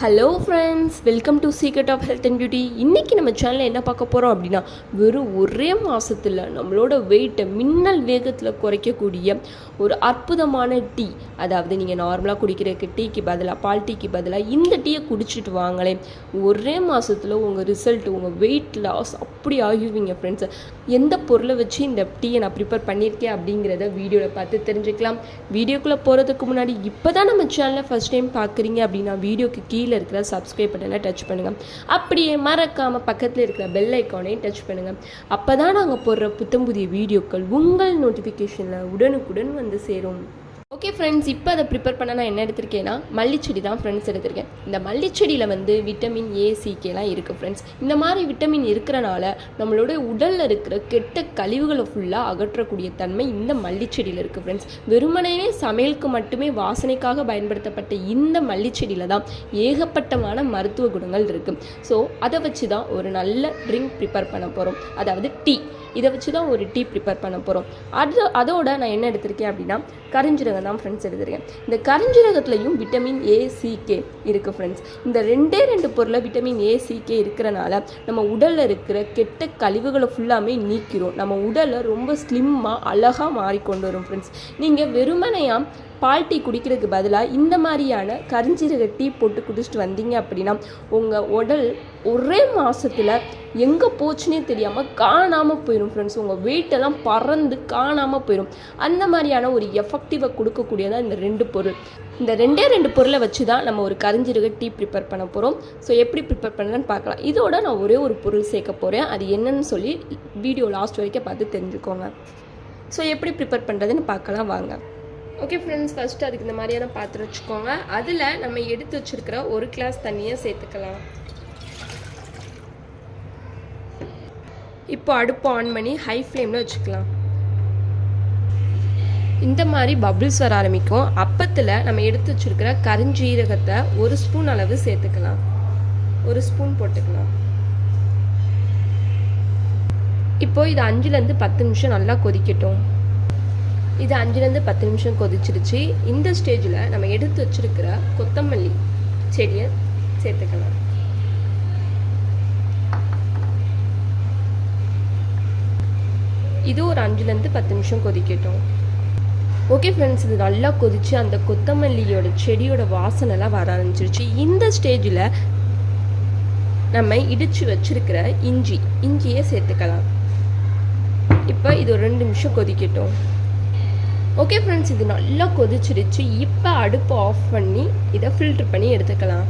Hello friends welcome to secret of health and beauty இன்றைக்கி நம்ம சேனலில் என்ன பார்க்க போகிறோம் அப்படின்னா வெறும் ஒரே மாதத்தில் நம்மளோட வெயிட்டை மின்னல் வேகத்தில் குறைக்கக்கூடிய ஒரு அற்புதமான டீ. அதாவது நீங்கள் நார்மலாக குடிக்கிறதுக்கு டீக்கு பதிலாக பால் டீக்கு பதிலாக இந்த டீயை குடிச்சிட்டு வாங்களேன். ஒரே மாதத்தில் உங்கள் ரிசல்ட் உங்கள் வெயிட் லாஸ் அப்படி ஆகிடுவீங்க ஃப்ரெண்ட்ஸ் எந்த பொருளை வச்சு இந்த டீயை நான் ப்ரிப்பேர் பண்ணியிருக்கேன் அப்படிங்கிறத வீடியோவில் பார்த்து தெரிஞ்சுக்கலாம். வீடியோக்குள்ளே போகிறதுக்கு முன்னாடி இப்போ தான் நம்ம சேனலை ஃபஸ்ட் டைம் பார்க்குறீங்க அப்படின்னா வீடியோக்கு கீழே கீழே இருக்கிற சப்ஸ்கிரைப் பட்டனை டச் பண்ணுங்கள் அப்படியே மறக்காமல் பக்கத்தில் இருக்கிற பெல் ஐக்கானையும் டச் பண்ணுங்கள் அப்போ தான் நாங்கள் போடுற புத்தம் புதிய வீடியோக்கள் உங்கள் நோட்டிஃபிகேஷனில் உடனுக்குடன் வந்து சேரும். ஓகே ஃப்ரெண்ட்ஸ் இப்போ அதை ப்ரிப்பேர் பண்ண நான் என்ன எடுத்திருக்கேன்னா மல்லிச்செடி தான் ஃப்ரெண்ட்ஸ் எடுத்திருக்கேன். இந்த மல்லிச்செடியில் வந்து விட்டமின் ஏ சிகேலாம் இருக்குது ஃப்ரெண்ட்ஸ் இந்த மாதிரி விட்டமின் இருக்கிறனால நம்மளோட உடலில் இருக்கிற கெட்ட கழிவுகளை ஃபுல்லாக அகற்றக்கூடிய தன்மை இந்த மல்லிச்செடியில் இருக்குது ஃப்ரெண்ட்ஸ் வெறுமனையே சமையலுக்கு மட்டுமே வாசனைக்காக பயன்படுத்தப்பட்ட இந்த மல்லிச்செடியில் தான் ஏகப்பட்டமான மருத்துவ குணங்கள் இருக்குது ஸோ அதை வச்சு தான் ஒரு நல்ல ட்ரிங்க் ப்ரிப்பேர் பண்ண போகிறோம் அதாவது டீ. இதை வச்சு தான் ஒரு டீ ப்ரிப்பேர் பண்ண போகிறோம் அது அதோட நான் என்ன எடுத்திருக்கேன் அப்படின்னா கரிஞ்சிரகம் தான் ஃப்ரெண்ட்ஸ் எடுத்திருக்கேன். இந்த கரிஞ்சிரகத்துலையும் விட்டமின் ஏ சிகே இருக்குது ஃப்ரெண்ட்ஸ் இந்த ரெண்டே ரெண்டு பொருளை விட்டமின் ஏ சிகே இருக்கிறனால நம்ம உடலில் இருக்கிற கெட்ட கழிவுகளை ஃபுல்லாமே நீக்கிறோம். நம்ம உடலை ரொம்ப ஸ்லிம்மாக அழகாக மாறிக்கொண்டு வரும் ஃப்ரெண்ட்ஸ் நீங்கள் வெறுமனையாக பால் டீ குடிக்கிறதுக்கு பதிலாக இந்த மாதிரியான கரிஞ்சீரக டீ போட்டு குடிச்சிட்டு வந்தீங்க அப்படின்னா உங்கள் உடல் ஒரே மாதத்தில் எங்கே போச்சுன்னே தெரியாமல் காணாமல் போயிடும் ஃப்ரெண்ட்ஸ் உங்கள் வெயிட்டெல்லாம் பறந்து காணாமல் போயிடும் அந்த மாதிரியான ஒரு எஃபெக்டிவை கொடுக்கக்கூடியதான் இந்த ரெண்டு பொருள். இந்த ரெண்டே ரெண்டு பொருளை வச்சு தான் நம்ம ஒரு கரிஞ்சிருக டீ ப்ரிப்பேர் பண்ண போகிறோம் ஸோ எப்படி ப்ரிப்பேர் பண்ணலான்னு பார்க்கலாம். இதோட நான் ஒரே ஒரு பொருள் சேர்க்க போகிறேன் அது என்னன்னு சொல்லி வீடியோ லாஸ்ட் வரைக்கும் பார்த்து தெரிஞ்சுக்கோங்க. ஸோ எப்படி ப்ரிப்பேர் பண்ணுறதுன்னு பார்க்கலாம். வாங்க. ஓகே ஃப்ரெண்ட்ஸ் ஃபஸ்ட்டு அதுக்கு இந்த மாதிரியான பாத்திரம் வச்சுக்கோங்க. அதில் நம்ம எடுத்து வச்சுருக்கிற ஒரு கிளாஸ் தண்ணியை சேர்த்துக்கலாம். இப்போ அடுப்பு ஆன் பண்ணி ஹை ஃப்ளேமில் வச்சுக்கலாம். இந்த மாதிரி பபிள்ஸ் வர ஆரம்பிக்கும். அப்பத்தில் நம்ம எடுத்து வச்சுருக்கிற கருஞ்சீரகத்தை ஒரு ஸ்பூன் அளவு சேர்த்துக்கலாம். ஒரு ஸ்பூன் போட்டுக்கலாம். இப்போ இது அஞ்சுலேருந்து பத்து நிமிஷம் நல்லா கொதிக்கட்டும். இது அஞ்சுலேருந்து பத்து நிமிஷம் கொதிச்சிருச்சு. இந்த ஸ்டேஜில் நம்ம எடுத்து வச்சிருக்கிற கொத்தமல்லி செடியை சேர்த்துக்கலாம். இது ஒரு அஞ்சுலேருந்து பத்து நிமிஷம் கொதிக்கட்டும். ஓகே ஃப்ரெண்ட்ஸ் இது நல்லா கொதிச்சு அந்த கொத்தமல்லியோட செடியோட வாசனைலாம் வர ஆரம்பிச்சிருச்சு. இந்த ஸ்டேஜில் நம்ம இடித்து வச்சிருக்கிற இஞ்சி இஞ்சியை சேர்த்துக்கலாம். இப்போ இது ஒரு ரெண்டு நிமிஷம் கொதிக்கட்டும். ஓகே ஃப்ரெண்ட்ஸ் இது நல்லா கொதிச்சிருச்சு. இப்போ அடுப்பை ஆஃப் பண்ணி இதை ஃபில்ட்ரு பண்ணி எடுத்துக்கலாம்.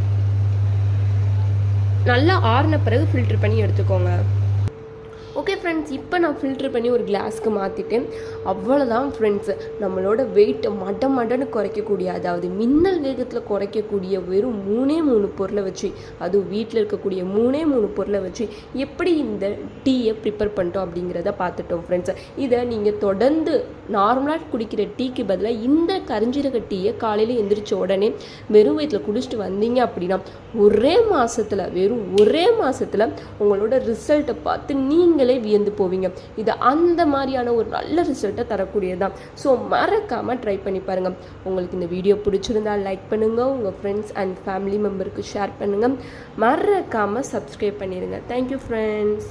நல்லா ஆறின பிறகு ஃபில்ட்ரு பண்ணி எடுத்துக்கோங்க. ஓகே ஃப்ரெண்ட்ஸ் இப்போ நான் ஃபில்ட்ரு பண்ணி ஒரு கிளாஸ்க்கு மாற்றிட்டேன் அவ்வளோதான் ஃப்ரெண்ட்ஸ் நம்மளோட வெயிட்டை மட மடன்னு குறைக்கக்கூடிய அதாவது மின்னல் வேகத்தில் குறைக்கக்கூடிய வெறும் மூணே மூணு பொருளை வச்சு அதுவும் வீட்டில் இருக்கக்கூடிய மூணே மூணு பொருளை வச்சு எப்படி இந்த டீயை ப்ரிப்பேர் பண்ணிட்டோம் அப்படிங்கிறத பார்த்துட்டோம் ஃப்ரெண்ட்ஸ் இதை நீங்கள் தொடர்ந்து நார்மலாக குடிக்கிற டீக்கு பதிலாக இந்த கரிஞ்சீரக டீயை காலையில் எந்திரிச்ச உடனே வெறும் வயிற்றில் குடிச்சிட்டு வந்தீங்க அப்படின்னா ஒரே மாதத்தில் வெறும் ஒரே மாதத்தில் உங்களோட ரிசல்ட்டை பார்த்து நீங்கள் வியந்து போவீங்க. இது அந்த மாதிரியான ஒரு நல்ல ரிசல்ட்டை தரக்கூடியதுதான். ஸோ மறக்காமல் ட்ரை பண்ணி பாருங்கள் உங்களுக்கு இந்த வீடியோ பிடிச்சிருந்தா லைக் பண்ணுங்கள் உங்கள் ஃப்ரெண்ட்ஸ் அண்ட் ஃபேமிலி மெம்பருக்கு ஷேர் பண்ணுங்கள் மறக்காமல் சப்ஸ்கிரைப் பண்ணிடுங்க தேங்க்யூ ஃப்ரெண்ட்ஸ்